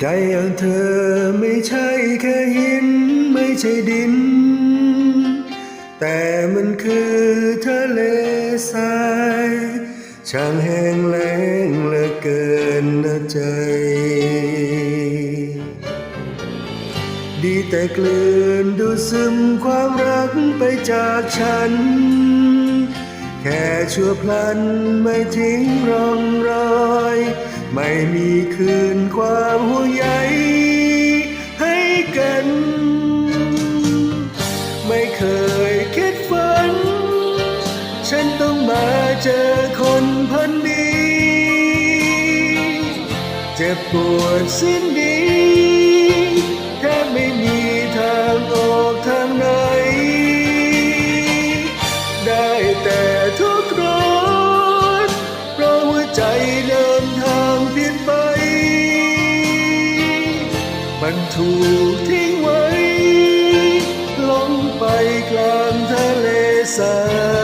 ใจอย่างเธอไม่ใช่แค่หินไม่ใช่ดิน แต่มันคือทะเลทราย ช่างแห้งแล้งเหลือเกินนะใจ ดีแต่กลืนดูซึมความรักไปจากฉัน แค่ชั่วพลันไม่ทิ้งร่องรอย ไม่มี จ็บปวดสิ้นดีแทบไม่มีทางออกทางไหน ได้แต่ทุกข์ร้อนเพราะหัวใจเดินทางผิดไป มันถูกทิ้งไว้ลงไปกลางทะเลทราย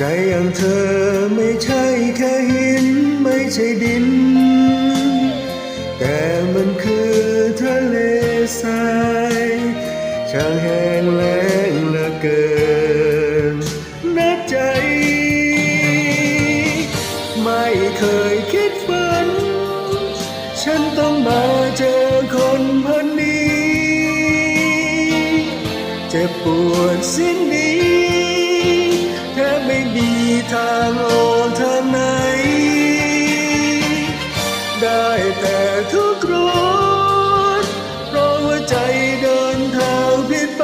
ใจอย่างเธอไม่ใช่แค่หินไม่ใช่ดิน แต่มันคือทะเลทรายช่างแห้งแล้งเหลือเกินนับใจ ไม่เคยคิดฝัน ฉันต้องมาเจอคนพันนี้ เจ็บปวดสิ้นดี ทางออกทางไหน ได้แต่ทุกข์ร้อนเพราะว่าใจเดินทางผิดไป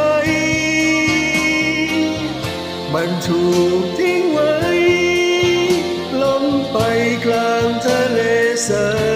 มันถูกทิ้งไว้ล้มไปกลางทะเลทราย